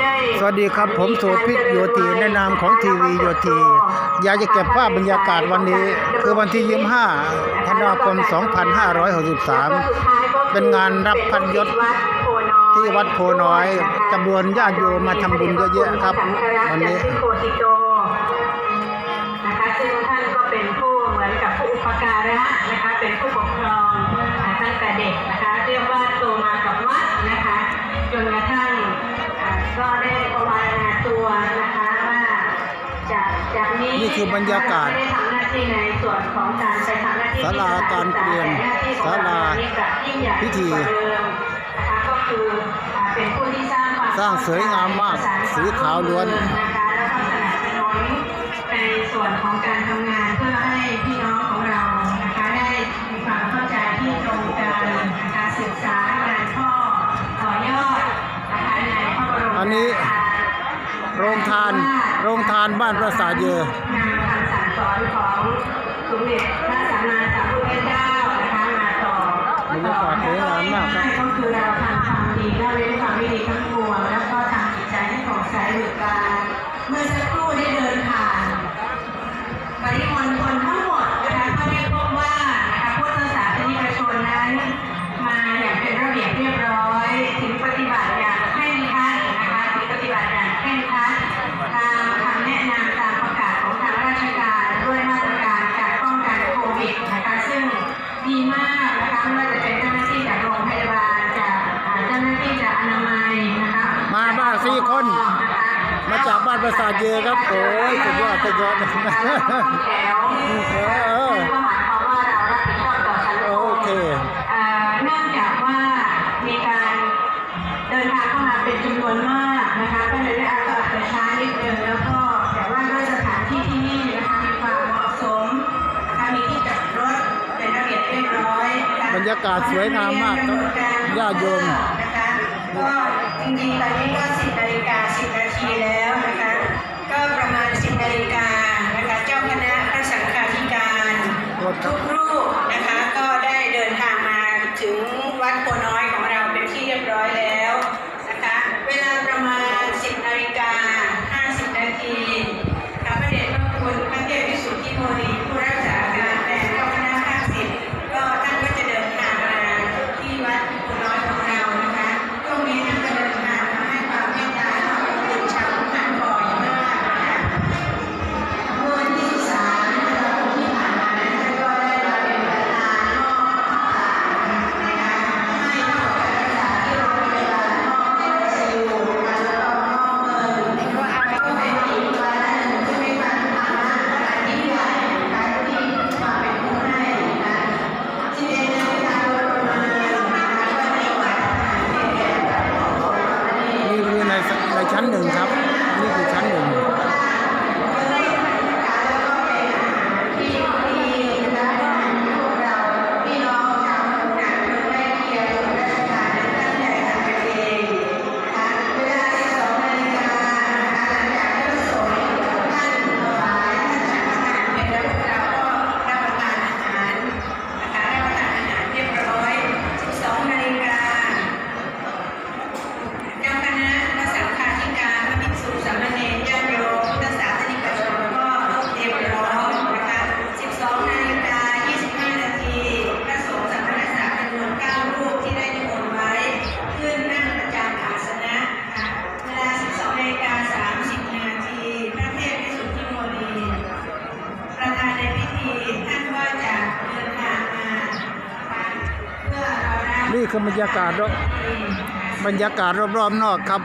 ได้สวัสดีครับผมโสภิตโยธีในนามของทีวีโยธีอยากจะเก็บภาพบรรยากาศวันนี้ คือวันที่25ธันวาคม 2563 เป็นงานรับพันยศที่วัดโพน้อยจำนวนญาติโยมมาทำบุญเยอะแยะครับ วันนี้โคติโตนะคะซึ่งท่านก็เป็นผู้เหมือนกับผู้อุปการะนะคะเป็นผู้ปกครองอ่าตั้งแต่เด็กนะคะ คือบรรยากาศไม่ได้ทำหน้าที่ในส่วนของการไปทำหน้าที่ศาลาการเปลี่ยนแต่หน้ที่ของเรศาลานี่กลับยิ่งใหญ่พิธีกว่าเดิมนะคะก็คืออ่าเป็นผู้ที่สร้างความสร้างสวยงามมากประนสีขาวล้วนนะคะแล้วก็สนับสนุนในส่วนของการทำงานเพื่อให้พี่น้องของเรานะคะได้มีความเข้าใจที่ตรงกันนะคะศึกษางานพ่อต่อยอดนะคะในพระบรมอันนี้โรงทาน โรงทานบ้านประสาทเยองานคำสั่งสอนของสมเด็จพระสัมมาสัมพุทธเจ้านะคะมาต่อบรรยากาศสวยงามมากครับ ประสาทเยอครับ โอ้ยสุดยอดสุดยอดแถวออก็หมายความว่าเรารับผิดชอบอสังคมโอเคเนื่องจากว่ามีการเดินทางเข้ามาเป็นจำนวนมากนะคะก็เลยได้อาจจะช้านิดนึงแล้วก็แต่ว่าด้วยสถานที่ที่นี่นะคะมีความเหมาะสมนะคะมีที่จอดรถเป็นระเบียบเรียบร้อยบรรยากาศสวยงามมากครับญาติโยมนะคะก็ ริงๆตอนนี้ก็ 10นาฬิกา10 นาทีแล้วนะคะ ก็ประมาณ 10นาฬิกานะคะเจ้าคณะพระสังฆาธิการ ทุกรูปนะคะก็ได้เดินทางมาถึงวัดโพน คือบรรยากาศรอบบรรยากาศรอบๆนอกครับ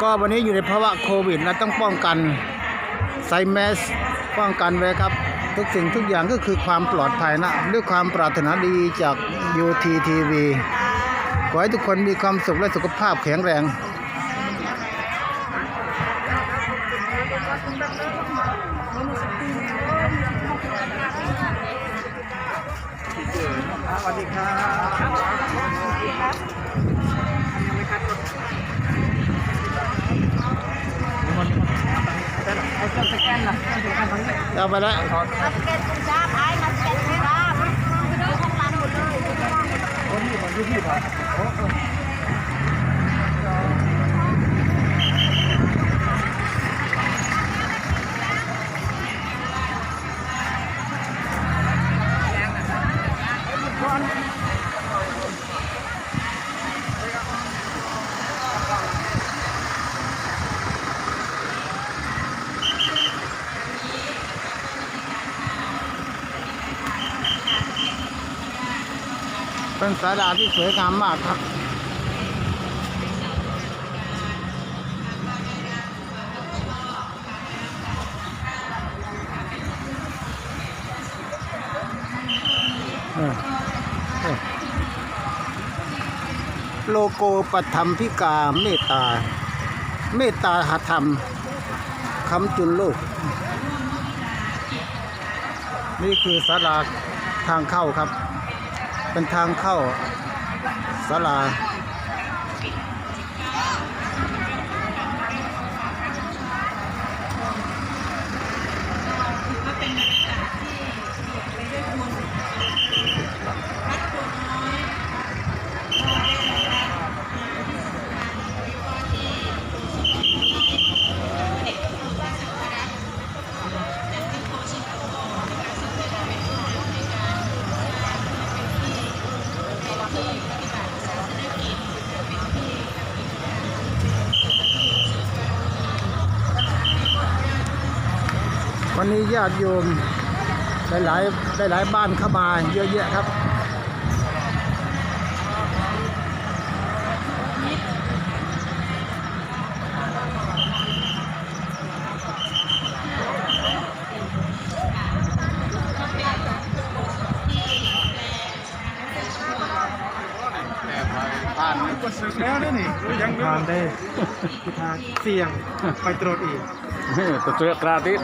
ก็วันนี้อยู่ในภาวะโควิดนะต้องป้องกันใส่แมสป้องกันไว้ครับ ทุกสิ่งทุกอย่างก็คือความปลอดภัยนะ ด้วยความปรารถนาดีจาก UTTV ขอให้ทุกคนมีความสุขและสุขภาพแข็งแรง สวัสดีครับเอาไปแล้วมาสเก็ตคุณจ้าไอ้มาสแกนคุณจ้าไปดูของร้านหมดเลยโอ้ยยุบยุบ เป็นศาลาที่สวยงามมากครับ โลโก้ปฐมพิกาเมตตา เมตตาหาธรรมคำจุนโลก นี่คือศาลาทางเข้าครับ เป็นทางเข้าศาลา วันนี้ญาติโยมหลายๆหลายๆบ้านเข้ามาเยอะแยะครับผ่านก็สึกแล้วนี่นี่ยังผ่านได้ทางเสี่ยงไปตรวจอีก ตัวเสือกราติส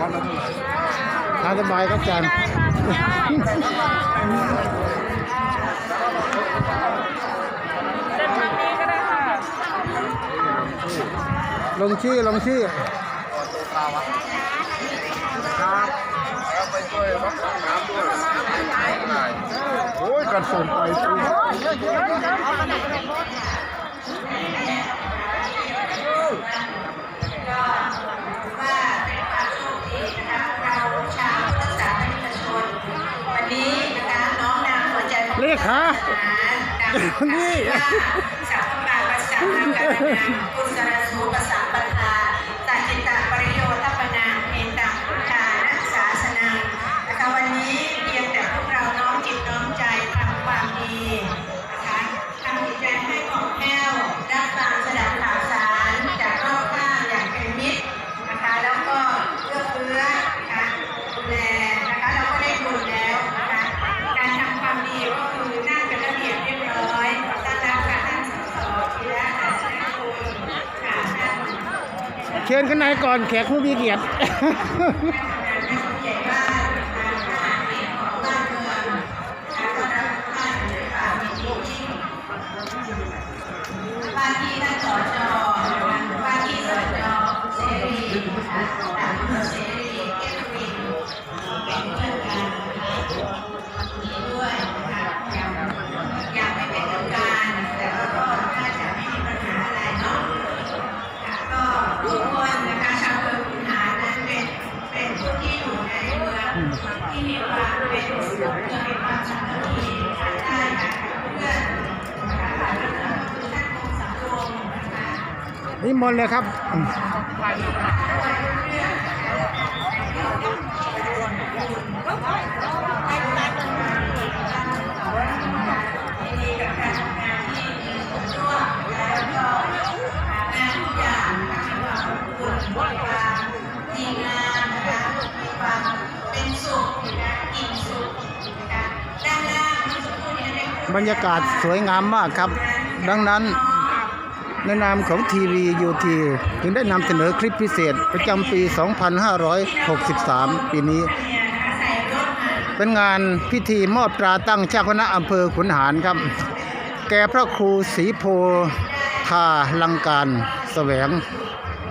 วันละเท่าไหร่ทาสบายครับอาจารย์ลงชื่อลงชื่อโอ้ยกันส่งไป หัวใจพระเลขหาดังนี่ว่าสัพพะปัสสะนังกันังกุศลสูปสัมปทาตัจจิตะ ข้างในก่อนแขกผู้มีเกียรติ นะคะด้านล่างเมื่อสักครู่นี้ได้พูดบรรยากาศสวยงามมากครับ ดังนั้น ในนามของทีวียูทีถึงได้นำเสนอคลิปพิเศษประจำปี 2563 ปีนี้ เป็นงานพิธีมอบตราตั้งเจ้าคณะอำเภอขุนหารครับ แก่พระครูศรีโพธาลังการแสวง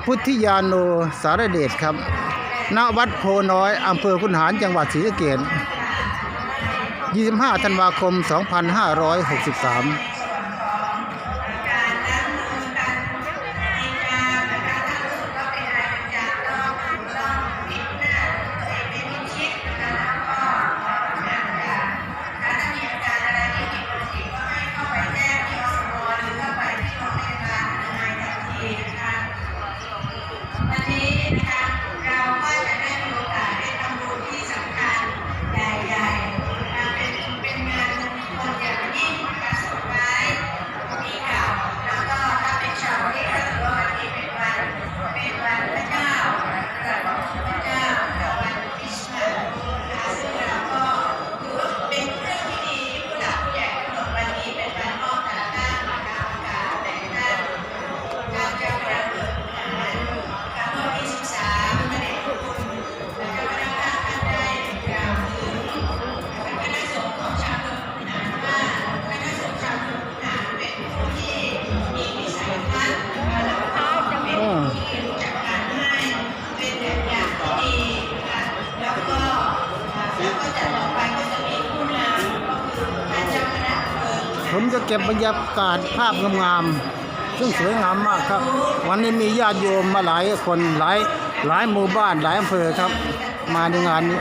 พุทธิยาโนสารเดชครับณวัดโพน้อยอำเภอขุนหารจังหวัดศรีสะเกษ25 ธันวาคม 2563 ก็บบรรยากาศภาพงามๆซึ่งสวยงามมากครับ วันนี้มีญาติโยมมาหลายคนหลายหลายหมู่บ้านหลายอำเภอครับ มาในงานนี้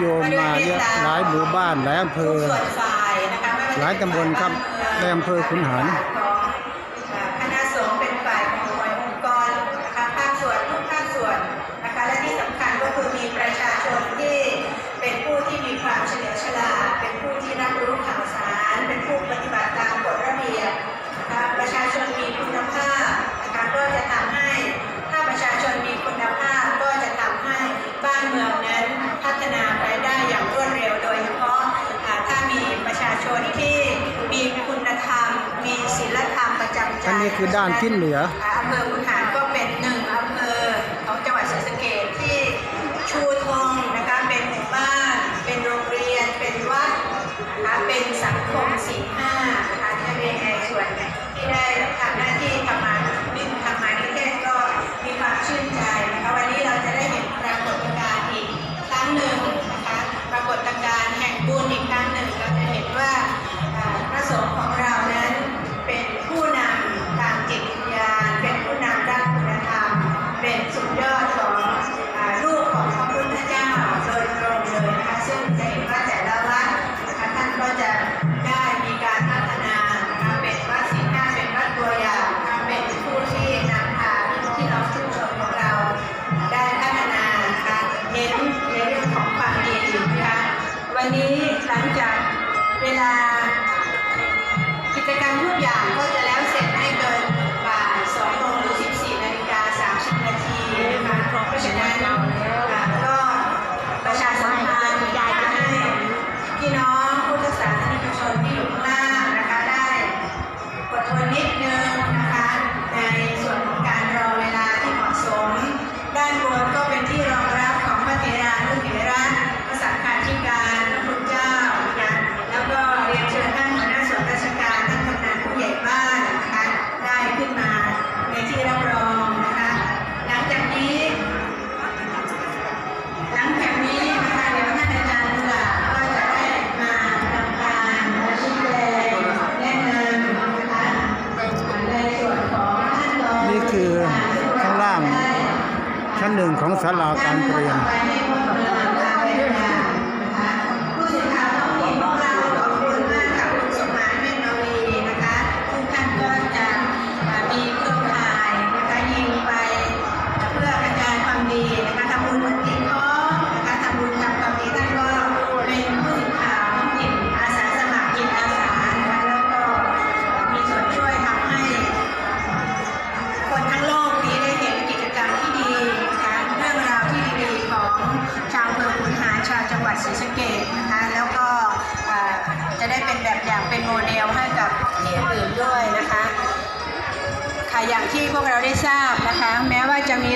โยมมาเยอะหลายหมู่บ้านหลายอำเภอ หลายตำบลครับในอำเภอขุนหาร คือด้านทิศเหนือ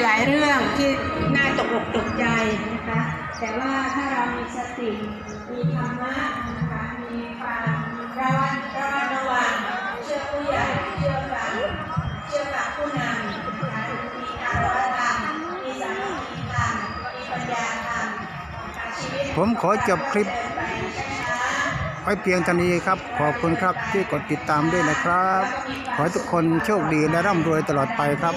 หลายเรื่องที่น่าตกอกตกใจนะคะ แต่ว่าถ้าเรามีสติมีธรรมะนะคะมีความระวังระวังระวังเชื่อผู้ใหญ่เชื่อฟังเชื่อฟังผู้นำนะคะมีการรธรรมมีสามัคคีธรรมมีปัญญาธรรมผมขอจบคลิป ไว้เพียงเท่านี้ครับ ขอบคุณครับที่กดติดตามด้วยนะครับ ขอให้ทุกคนโชคดีและร่ำรวยตลอดไปครับ